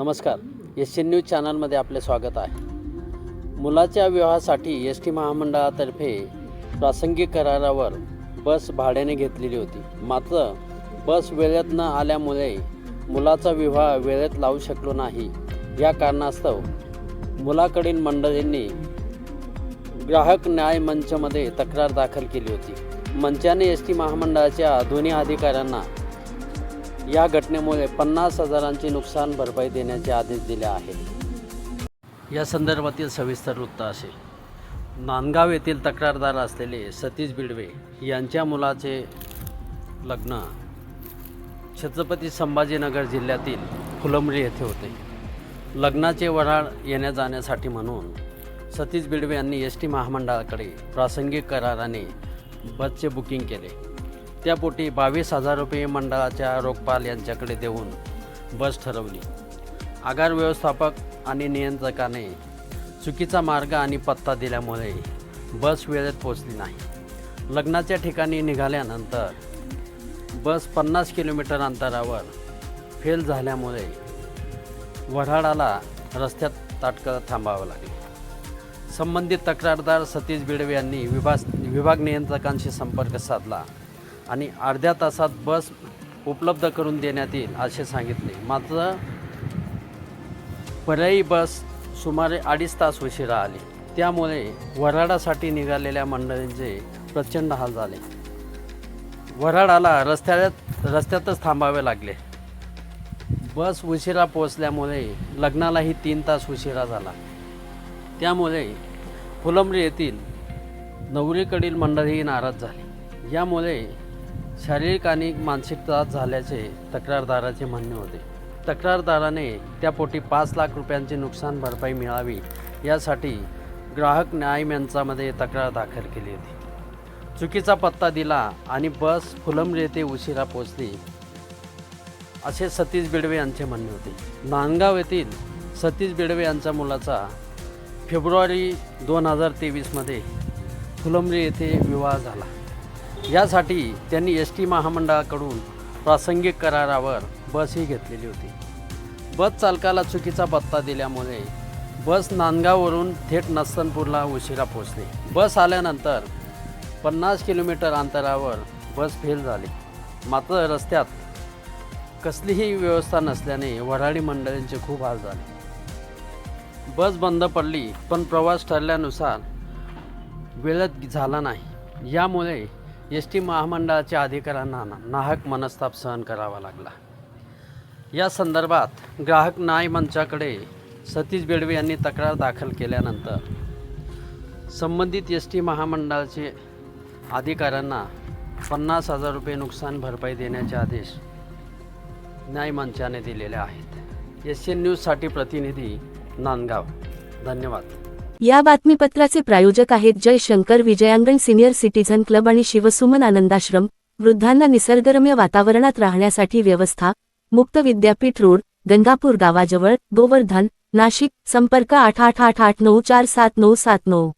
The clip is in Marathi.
नमस्कार. एस एन न्यूज चॅनलमध्ये आपले स्वागत आहे. मुलाच्या विवाहासाठी एस टी महामंडळातर्फे प्रासंगिक करारावर बस भाड्याने घेतलेली होती. मात्र बस वेळेत न आल्यामुळे मुलाचा विवाह वेळेत लावू शकलो नाही. या कारणास्तव मुलाकडील मंडळींनी ग्राहक न्याय मंचमध्ये तक्रार दाखल केली होती. मंचाने एस टी महामंडळाच्या दोन्ही अधिकाऱ्यांना या घटनेमुळे पन्नास हजारांची नुकसान भरपाई देण्याचे आदेश दिले आहेत. या संदर्भातील सविस्तर वृत्त असे नांदगाव येथील तक्रारदार असलेले सतीश बिडवे यांच्या मुलाचे लग्न छत्रपती संभाजीनगर जिल्ह्यातील फुलंबरी येथे होते. लग्नाचे वऱ्हाड येण्या जाण्यासाठी म्हणून सतीश बिडवे यांनी एस टी महामंडळाकडे प्रासंगिक कराराने बसचे बुकिंग केले. त्यापोटी बावीस हजार रुपये मंडळाच्या रोखपाल यांच्याकडे देऊन बस ठरवली. आगार व्यवस्थापक आणि नियंत्रकाने चुकीचा मार्ग आणि पत्ता दिल्यामुळे बस वेळेत पोचली नाही. लग्नाच्या ठिकाणी निघाल्यानंतर बस पन्नास किलोमीटर अंतरावर फेल झाल्यामुळे वऱ्हाडाला रस्त्यात ताटकळत थांबावं लागले. संबंधित तक्रारदार सतीश बिडवे यांनी विभाग विभाग नियंत्रकांशी संपर्क साधला. आणि अर्ध्या तासात बस उपलब्ध करून देण्यात येईल असे सांगितले. मात्र पर्यायी बस सुमारे अडीच तास उशिरा आली. त्यामुळे वऱ्हाडासाठी निघालेल्या मंडळींचे प्रचंड हाल झाले. वऱ्हाडाला रस्त्यात रस्त्यातच थांबावे लागले. बस उशिरा पोचल्यामुळे लग्नालाही तीन तास उशिरा झाला. त्यामुळे फुलंब्री येथील नवरीकडील मंडळीही नाराज झाली. यामुळे शारीरिक आणि मानसिक त्रास झाल्याचे तक्रारदाराचे म्हणणे होते. तक्रारदाराने त्यापोटी पाच लाख रुपयांची नुकसान भरपाई मिळावी यासाठी ग्राहक न्याय मंचामध्ये तक्रार दाखल केली होती. चुकीचा पत्ता दिला आणि बस फुलंब्री येथे उशिरा पोचली असे सतीश बिडवे यांचे म्हणणे होते. नांदगाव येथील सतीश बिडवे यांच्या मुलाचा फेब्रुवारी दोन हजार तेवीसमध्ये फुलंब्री येथे विवाह झाला. यासाठी त्यांनी एस टी महामंडळाकडून प्रासंगिक करारावर बसही घेतलेली होती. बस चालकाला चुकीचा पत्ता दिल्यामुळे बस नांदगाववरून थेट नस्तनपूरला उशिरा पोचली बस आल्यानंतर पन्नास किलोमीटर अंतरावर बस फेल झाली. मात्र रस्त्यात कसलीही व्यवस्था नसल्याने वऱ्हाडी मंडळींचे खूप हाल झाले. बस बंद पडली पण प्रवास ठरल्यानुसार वेळेत झाला नाही. यामुळे एस टी महामंडळाच्या अधिकाऱ्यांना नाहक मनस्ताप सहन करावा लागला. या संदर्भात ग्राहक न्याय मंचाकडे सतीश बेडवे यांनी तक्रार दाखल केल्यानंतर संबंधित एस टी महामंडळाचे अधिकाऱ्यांना पन्नास हजार रुपये नुकसान भरपाई देण्याचे आदेश न्याय मंचाने दिलेले आहेत. एस एन न्यूजसाठी प्रतिनिधी नांदगाव. धन्यवाद. या बातमीपत्राचे प्रायोजक आहेत Jaishankar Vijayangan senior citizen club आणि शिवसुमन आनंदाश्रम वृद्धांना निसर्गरम्य वातावरणात राहण्यासाठी व्यवस्था मुक्त विद्यापीठ रोड गंगापूर गावाजवळ गोवर्धन नाशिक संपर्क आठ आठ आठ आठ नऊ चार सात नऊ सात नऊ.